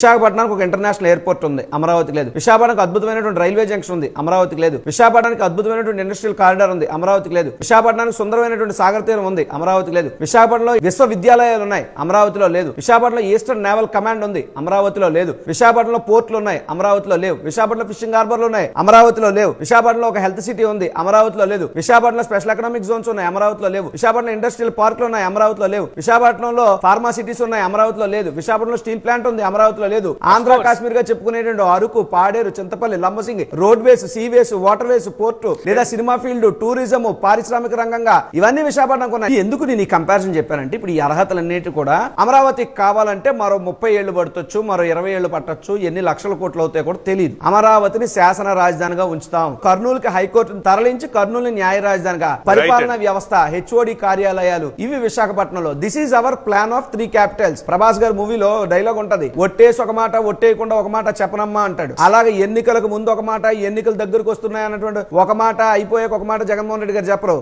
విశాఖపట్నానికి ఒక international airport ఉంది అమరావతి లేదు. విశాఖపట్నానికి అద్భుతమైనటువంటి రైల్వే జంక్షన్ ఉంది అమరావతికి లేదు. విశాఖపట్నానికి అద్భుతమైనటువంటి ఇండస్ట్రియల్ కారిడార్ ఉంది అమరావతికి లేదు. విశాఖపట్నానికి సుందరమైనటువంటి సాగర తీరం ఉంది అమరావతికి లేదు. విశాఖపట్నంలో విశ్వవిద్యాలయాలు ఉన్నాయి అమరావతిలో లేదు. విశాఖపట్నంలో ఈస్టర్న్ నేవల్ కమాండ్ ఉంది అమరావతిలో లేదు. విశాఖపట్నంలో పోర్టులు ఉన్నాయి అమరావతిలో లేవు. విశాఖపట్నం ఫిషింగ్ హార్బర్లు ఉన్నాయి అమరావతిలో లేవు. విశాఖపట్నంలో ఒక హెల్త్ సిటీ ఉంది అమరావతిలో లేదు. విశాఖపట్నంలో స్పెషల్ ఎకనామిక్ జోన్స్ ఉన్నాయి అమరావతిలో లేవు. విశాఖపట్నం ఇండస్ట్రియల్ పార్కులు ఉన్నాయి అమరావతిలో లేవు. విశాఖపట్నంలో ఫార్మా సిటీస్ ఉన్నాయి అమరావతిలో లేదు. విశాఖపట్నంలో స్టీల్ ప్లాంట్ ఉంది అమరావతిలో లేదు. ఆంధ్ర కాశ్మీర్గా చెప్పుకునేటువంటి Araku Paderu Chintapalli Lambasingi road ways sea ways water ways port లేదా సినిమా ఫీల్డ్ టూరిజం పారిశ్రామిక రంగంగా ఇవన్నీ విశాఖపట్నం ఉన్నాయి ఎందుకు నేను ఈ కంపారిజన్ చెప్పానంటే ఇప్పుడు ఈ అర్హతలన్నిటి కూడా అమరావతికి కావాలంటే మరో ముప్పై ఏళ్ళు పడతొచ్చు మరో ఇరవై ఏళ్ళు పట్టొచ్చు ఎన్ని లక్షల కోట్లు అవుతాయో కూడా తెలియదు అమరావతిని శాసన రాజధానిగా ఉంచుతాం. కర్నూలుకి హైకోర్టును తరలించి కర్నూలు న్యాయ రాజధానిగా పరిపాలనా వ్యవస్థ హెచ్ఓడి కార్యాలయాలు ఇవి విశాఖపట్నంలో. This is our plan of three capitals Prabhas గారి మూవీలో డైలాగ్ ఉంటది. ఒట్టేసి ఒక మాట ఒట్టేయకుండా ఒక మాట చెప్పనమ్మా అంటాడు. అలాగే ఎన్నికలకు ముందు ఒక మాట ఎన్నికల దగ్గరకు వస్తున్నాయి అన్నటువంటి ఒక మాట అయిపోయాక ఒక మాట జగన్మోహన్ రెడ్డి గారు చెప్పరు.